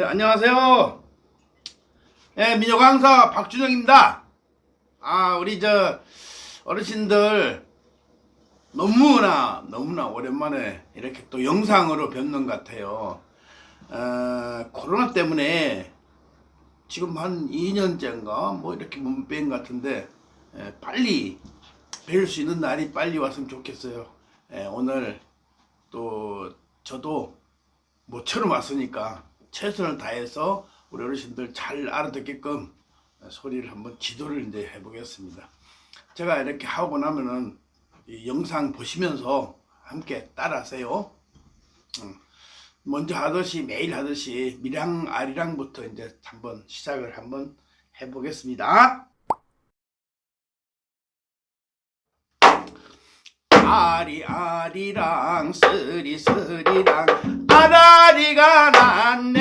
예, 안녕하세요. 예, 민요 강사 박준영입니다. 아, 우리 저 어르신들 너무나 너무나 오랜만에 이렇게 또 영상으로 뵙는 것 같아요. 어, 코로나 때문에 지금 한 2년째인가 뭐 이렇게 못 뵌 것 같은데 예, 빨리 뵐 수 있는 날이 빨리 왔으면 좋겠어요. 예, 오늘 또 저도 모처럼 왔으니까 최선을 다해서 우리 어르신들 잘 알아듣게끔 소리를 한번 지도를 이제 해보겠습니다. 제가 이렇게 하고 나면은 이 영상 보시면서 함께 따라하세요. 음, 먼저 하듯이 매일 하듯이 미랑 아리랑부터 이제 한번 시작을 한번 해보겠습니다. 아리 아리랑 쓰리 쓰리랑 아라리가 났네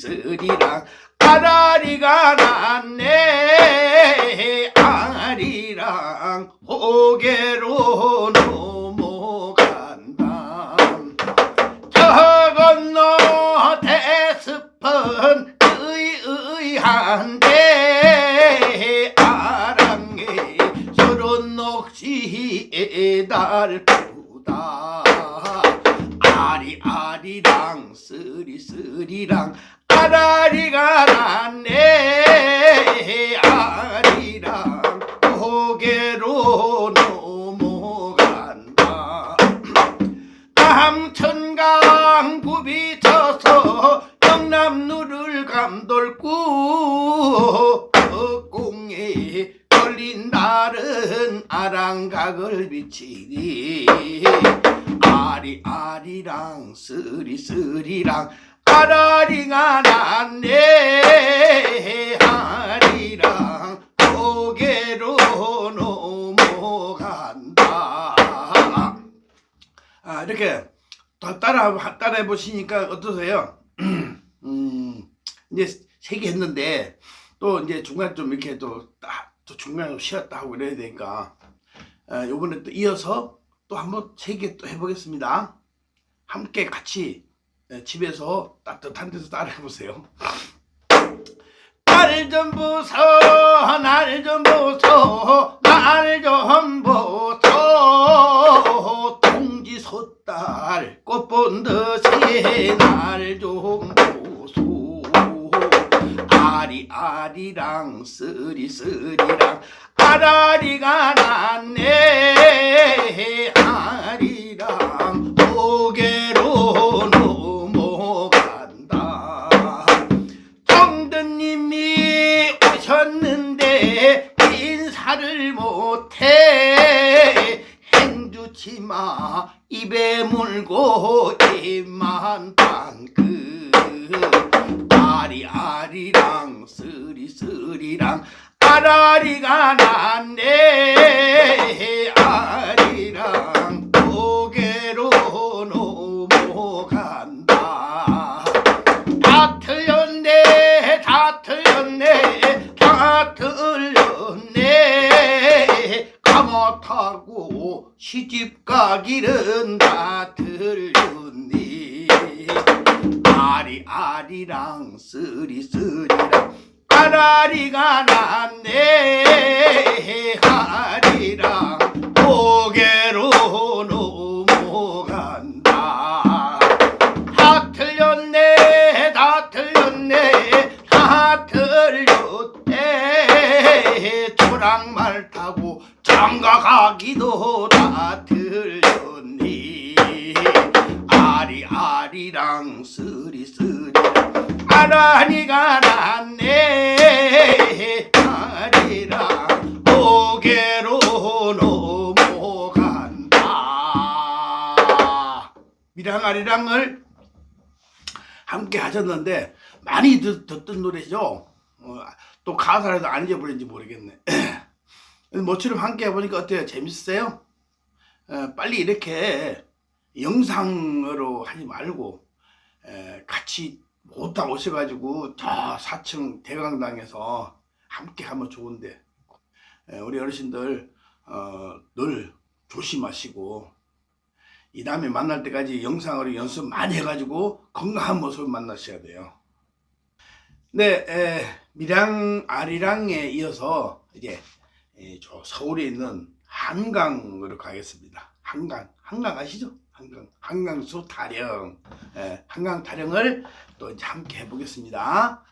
쓰리랑 아라리가 났네. 아리랑 고개로 영남루를 감돌고 덕공에 걸린 달은 아랑각을 비치니 아리 아리랑 쓰리 쓰리랑 아라리가 났네 아리랑 고개로 넘어간다 아, 이렇게 다 따라 따라해 보시니까 어떠세요? 음, 이제 세 개 했는데 또 이제 중간 좀 이렇게 또, 딱, 또 중간에 쉬었다 하고 이래야 되니까 아, 요번에 또 이어서 또 한번 세 개 또 해보겠습니다. 함께 같이 예, 집에서 따뜻한 데서 따라해 보세요. 날좀 보소, 날좀 보소, 날좀 보소. 동지 솥달 꽃본 듯이 날 좀. 아리 아리랑 쓰리 쓰리랑 아라리가 났네. 아리랑 고개로 넘어간다. 정드님이 오셨는데 인사를 못해. 행주치마 입에 물고 입만 방긋 아리 아리랑 쓰리 쓰리랑 아라리가 났네. 아리랑 고개로 넘어간다. 다 틀렸네 다 틀렸네 다 틀렸네. 까맣다고 시집 가기는 다 틀렸니 아리 아리랑 쓰리 쓰리랑 아라리가 났네. 아리랑 고개로 넘어간다. 다 틀렸네 다 틀렸네 다 틀렸네 초랑말 타고 장가 가기도 다 틀렸니 아라니가 났네 아리랑 고개로 넘어간다 미랑 아리랑을 함께 하셨는데 많이 듣, 듣던 노래죠. 어, 또 가사라도 안 잊어버린지 모르겠네. 모처럼 함께 해보니까 어때요? 재밌어요? 에, 빨리 이렇게 영상으로 하지 말고 에, 같이 모다 오셔가지고 저 4층 대강당에서 함께 하면 좋은데 에, 우리 어르신들 어, 늘 조심하시고 이 다음에 만날 때까지 영상으로 연습 많이 해가지고 건강한 모습을 만나셔야 돼요. 네, 에, 밀양 아리랑에 이어서 이제 에, 저 서울에 있는 한강으로 가겠습니다. 한강, 한강 아시죠? 한강, 한강수 타령, 에, 한강 타령을 또 이제 함께 해보겠습니다.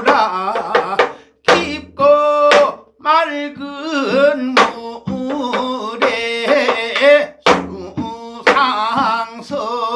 한강수라 깊고 맑은 물에 수상선 타고서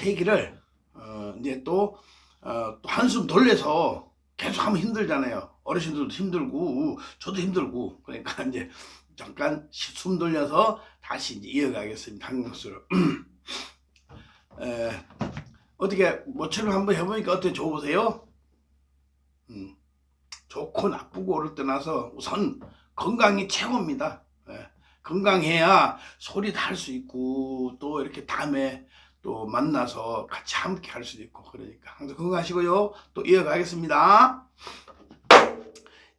세기를 어, 이제 또, 어, 또 한숨 돌려서 계속 하면 힘들잖아요. 어르신들도 힘들고 저도 힘들고. 그러니까 이제 잠깐 시- 숨 돌려서 다시 이제 이어가겠습니다. 한강수를 에, 어떻게 모처럼 한번 해보니까 어때 좋으세요? 음, 좋고 나쁘고 오를 떠나서 우선 건강이 최고입니다. 예, 건강해야 소리 다 할 수 있고 또 이렇게 다음에 또 만나서 같이 함께 할 수도 있고 그러니까 항상 건강하시고요. 또 이어가겠습니다.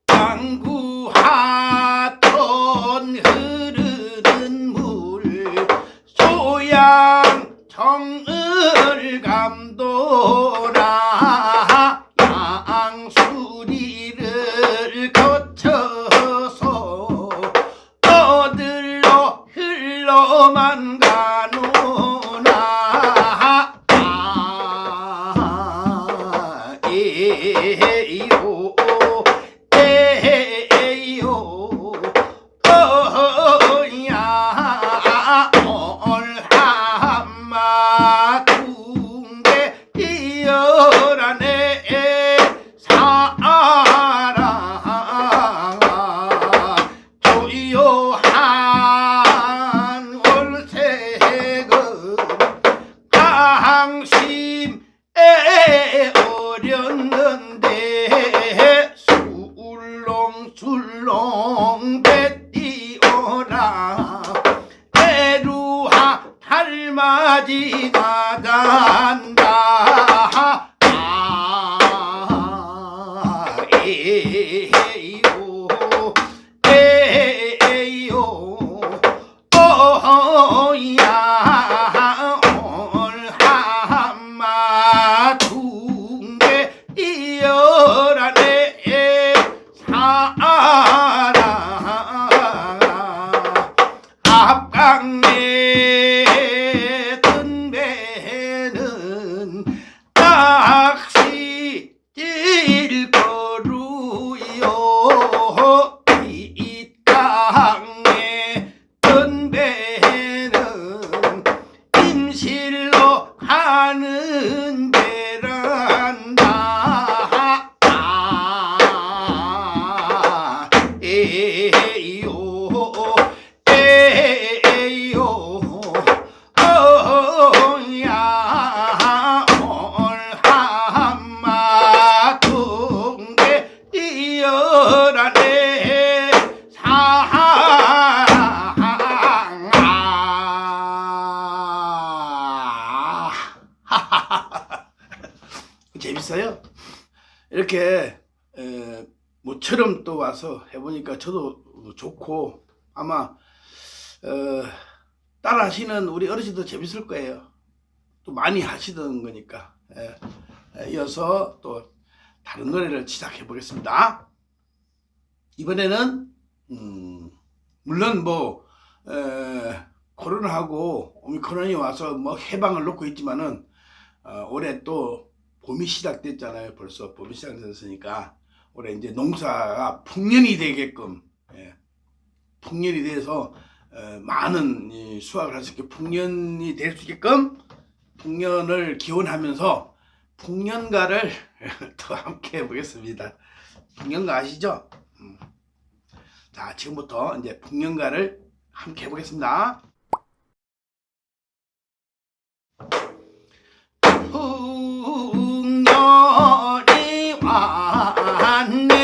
양구하던 흐르는 물 소양 정을 감도라 에 달맞이 재밌어요. 이렇게 에, 모처럼 또 와서 해보니까 저도 좋고 아마 어, 따라 하시는 우리 어르신도 재밌을 거예요. 또 많이 하시던 거니까 예. 예, 이어서 또 다른 노래를 시작해 보겠습니다. 이번에는 음, 물론 뭐 에, 코로나하고 오미크론이 와서 뭐 해방을 놓고 있지만은 어, 올해 또 봄이 시작됐잖아요. 벌써 봄이 시작됐으니까 올해 이제 농사가 풍년이 되게끔 예, 풍년이 돼서 어, 많은 이 수확을 할 수 있게 풍년이 될 수 있게끔 풍년을 기원하면서 풍년가를 또 함께 해보겠습니다. 풍년가 아시죠? 음. 자 지금부터 이제 풍년가를 함께 해보겠습니다. 왔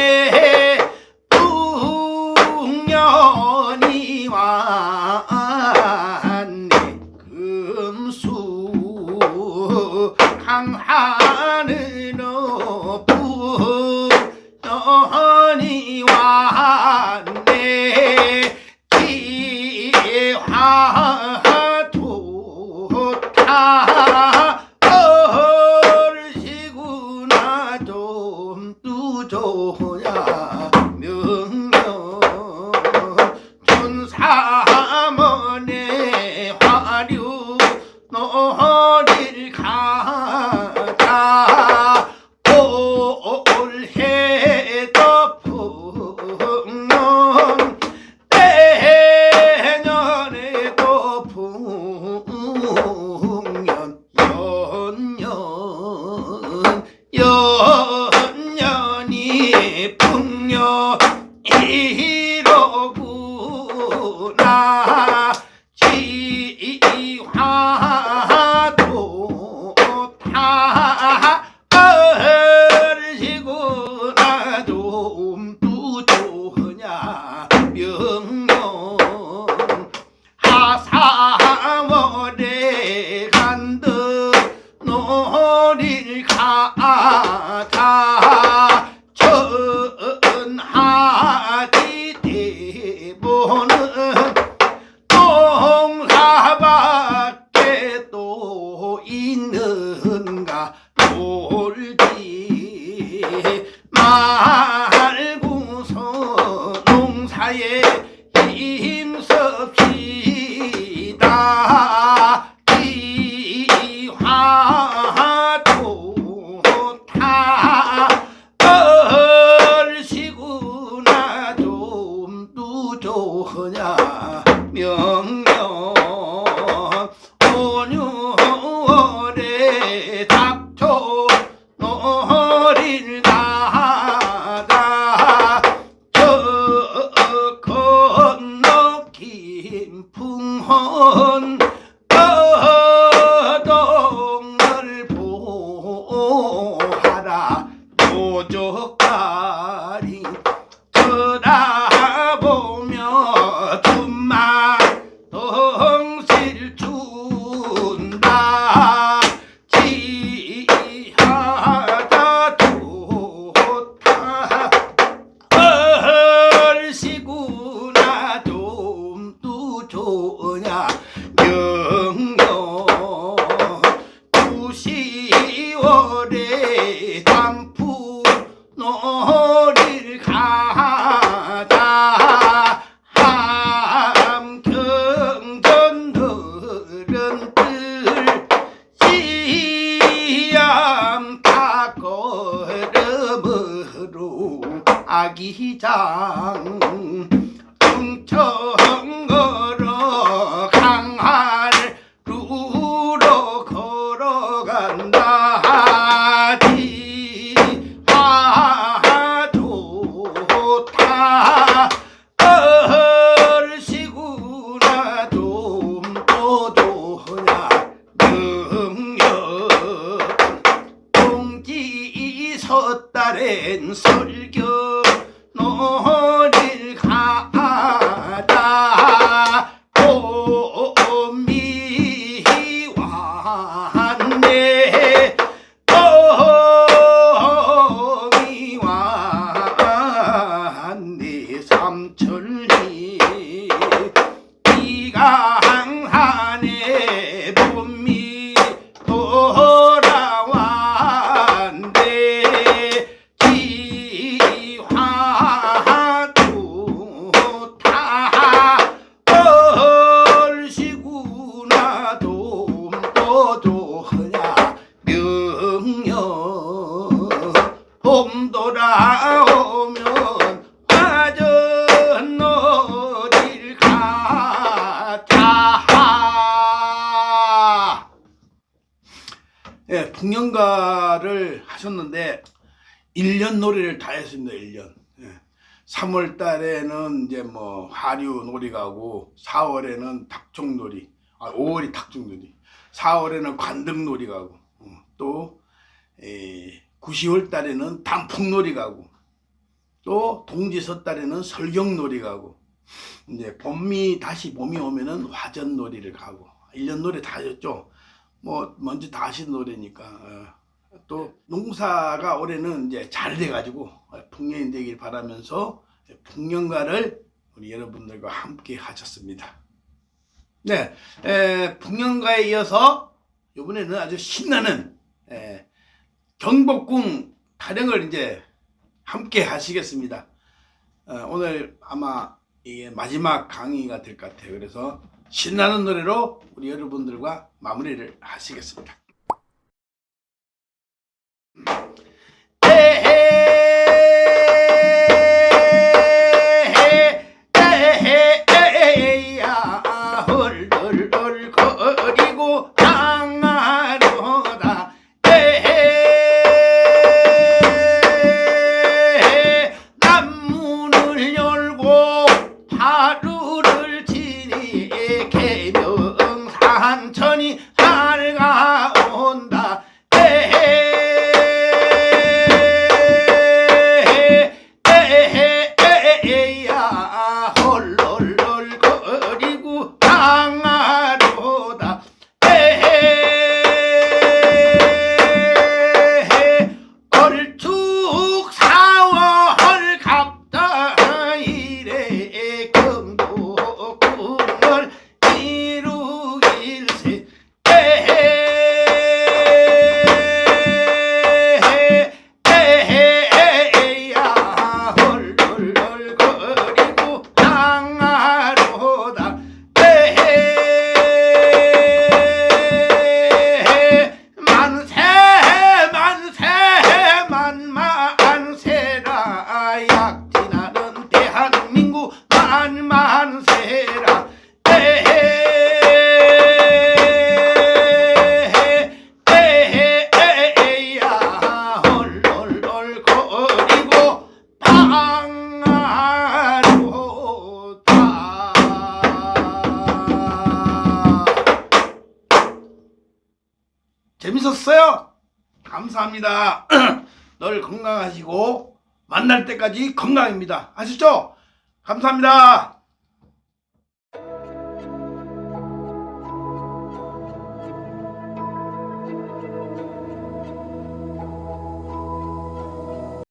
두조냐 명 예, 풍년가를 하셨는데 1년 놀이를 다 했습니다. 1년. 예. 3월 달에는 이제 뭐 하류 놀이 가고 4월에는 닭종 놀이, 아 5월이 닭종 놀이, 4월에는 관등 놀이 가고 어, 또 에, 9, 10월 달에는 단풍 놀이 가고 또 동지서 달에는 설경 놀이 가고 이제 봄이 다시 봄이 오면은 화전 놀이를 가고 1년 놀이 다 하셨죠. 뭐 먼저 다 하신 노래니까 어. 또 농사가 올해는 이제 잘 돼가지고 풍년이 되길 바라면서 풍년가를 우리 여러분들과 함께 하셨습니다. 네, 에, 풍년가에 이어서 이번에는 아주 신나는 에, 경복궁 타령을 이제 함께 하시겠습니다. 어, 오늘 아마 이게 마지막 강의가 될 것 같아요. 그래서 신나는 노래로 우리 여러분들과 마무리를 하시겠습니다. 감사합니다. 늘 건강하시고 만날 때까지 건강입니다. 아시죠? 감사합니다.